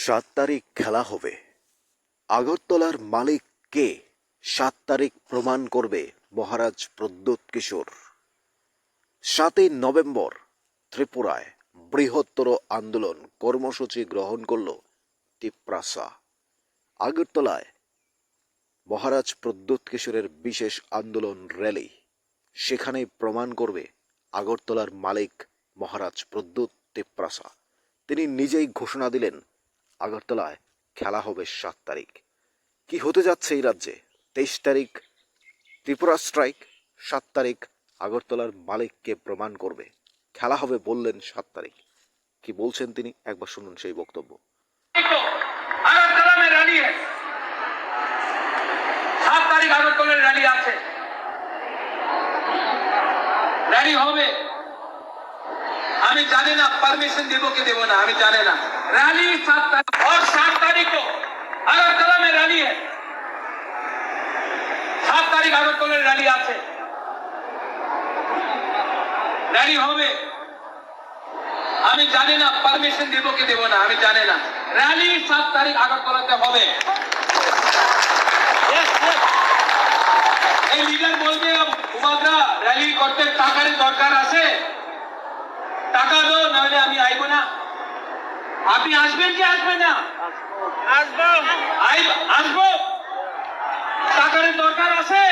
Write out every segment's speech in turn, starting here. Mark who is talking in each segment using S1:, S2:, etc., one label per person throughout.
S1: সাত তারিখ খেলা হবে। আগরতলার মালিক কে? সাত তারিখ প্রমাণ করবে মহারাজ প্রদ্যোৎ কিশোর। সাতই নভেম্বর ত্রিপুরায় বৃহত্তর আন্দোলন কর্মসূচি গ্রহণ করল তিপ্রাসা। আগরতলায় মহারাজ প্রদ্যোৎ কিশোরের বিশেষ আন্দোলন র্যালি। সেখানেই প্রমাণ করবে আগরতলার মালিক মহারাজ প্রদ্যোৎ তিপ্রাসা। তিনি নিজেই ঘোষণা দিলেন আগরতলায় খেলা হবে সাত তারিখ। কি হতে যাচ্ছে এই রাজ্যে? তেইশ তারিখ ত্রিপুরা স্ট্রাইক, সাত তারিখ আগরতলার মালিককে প্রমাণ করবে। খেলা হবে বললেন সাত তারিখ। কি বলছেন তিনি? একবার শুনুন সেই বক্তব্য।
S2: তারিখ আছে। আমি জানি না পারমিশন দেবো কি দেবো না আমি জানি না रैली सात तारीख और सात तारीख को আগরতলা में रैली है সাত তারিখ আগরতলার র্যালি আছে র্যালি হবে আমি জানি না পারমিশন দেব কি দেব না আমি জানি না র্যালি সাত তারিখ আগরতলাতে হবে এই লিডার বলবে উমাদরা র্যালি করতে টাকার দরকার আছে টাকা দো নাহলে আমি আইব না। আপনি আসবেন কি আসবেন না? আসব। আসব। টাকার দরকার আছে?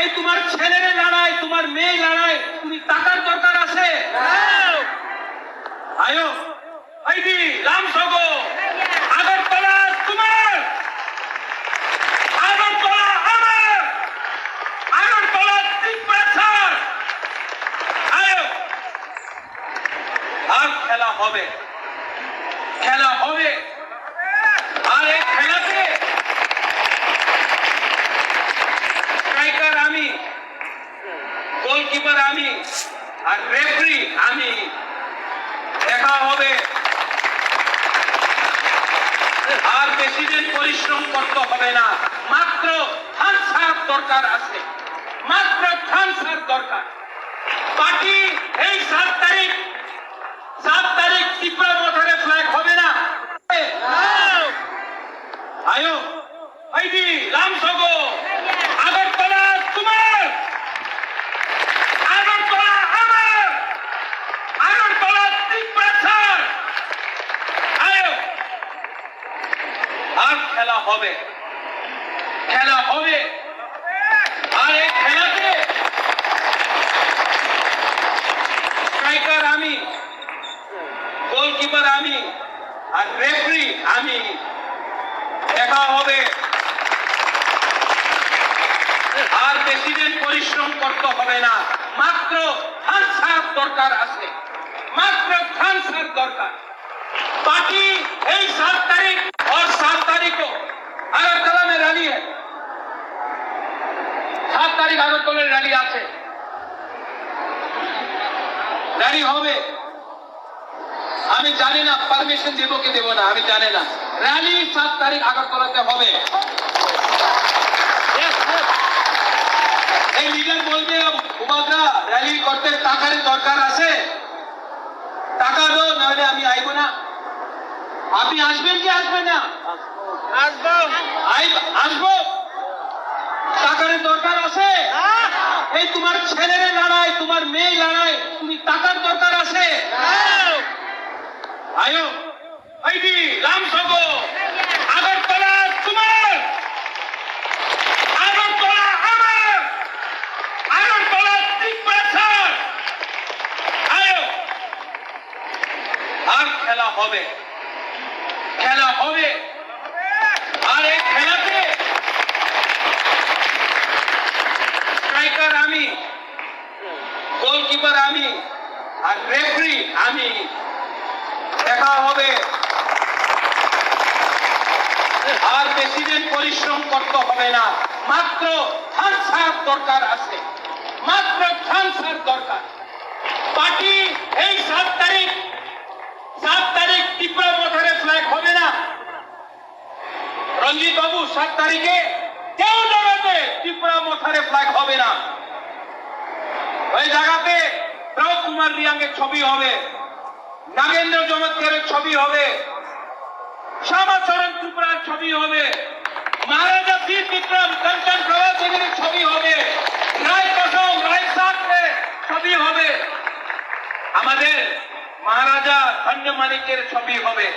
S2: এই তোমার ছেলের লড়াই তোমার মেয়ে লড়াই তুমি টাকার দরকার আছে? আয়ো। আইডি রাম সগো আগরতলা তোমার আগরতলা আমার আগরতলা ত্রিপ্রাসার আয়ো আর খেলা হবে। খেলা হবে। আর এই খেলাতে স্ট্রাইকার আমি গোলকিপার আমি, আর রেফারি আমি। দেখা হবে। আর বেশি দিন পরিশ্রম করতে হবে না। মাত্র সাহেব দরকার আছে। মাত্র সাহেব দরকার। বাকি এই সাত তারিখ সাত তারিখ ত্রিপুরা মথারে ফ্ল্যাগ হবে না। আয়ো, আইডি, রাম সগো আগরতলা তোমার আগরতলা, আমার, আগরতলা ত্রিপ্রাসার আয়ো, আর খেলা হবে খেলা হবে আর এই খেলাতে স্ট্রাইকার আমি গোলকিপার আমি আর রেফারি আমি দেখা হবে আর বেশি দিন পরিশ্রম করতে হবে না মাত্র খান সাহেব দরকার আছে মাত্র খান সাহেব দরকার বাকি এই সাত তারিখ और सात तारीख को আগরতলা में रैली है সাত তারিখ আগরতলার র্যালি আছে র্যালি হবে আমি জানি না পারমিশন দেব কি দেব না আমি জানি না র্যালি সাত তারিখ আগরতলাতে হবে। এই লিডার বলবে উমাদরা র্যালি করতে টাকার দরকার আছে। টাকা দো নাহলে আমি আইব না। আপনি আসবেন কি আসবেন না? আসব। আসব। টাকার দরকার আছে। এই তোমার ছেলের লড়াই তোমার মেয়ে লড়াই তুমি টাকার দরকার আছে। আয়ো। আইডি রাম সগো আগরতলা তোমার আগরতলা আমার। আগরতলা ত্রিপ্রাসার আয়ো। আর খেলা হবে। খেলা হবে। আর এই খেলাতে স্ট্রাইকার আমি গোলকিপার আমি, আর রেফারি আমি। দেখা হবে। আর বেশি দিন পরিশ্রম করতে হবে না। মাত্র খান দরকার আছে। মাত্র খান দরকার। বাকি এই সাত তারিখ সাত তারিখ ত্রিপুরা মথারে ফ্ল্যাগ হবে না। রঞ্জিত বাবু সাত তারিখে কেউ জায়গাতে ত্রিপুরা মথারে ফ্ল্যাগ হবে না। ওই জায়গাতে রাও কুমার রিয়াঙ্গের ছবি হবে। নাগেন্দ্র জমৎকারের ছবি হবে। শ্যামাচরণ ত্রিপুরার ছবি হবে। মহারাজা বীর বিক্রম কঞ্চন প্রভা ছবি হবে। রায় কসম রায় সাহেবের ছবি হবে। আমাদের মহারাজা ধন্য ছবি হবে।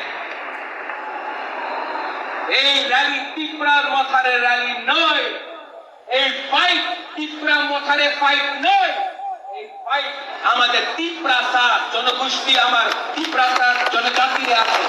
S2: এই র্যালি ত্রিপুরার মথারের র্যালি নয়। এই ফাইট ত্রিপুরা মথারে ফাইট নয়। ফাইট আমাদের তিপ্রাসাদ জনগোষ্ঠী আমার তিপ্রাসাদ জনজাতির আছে।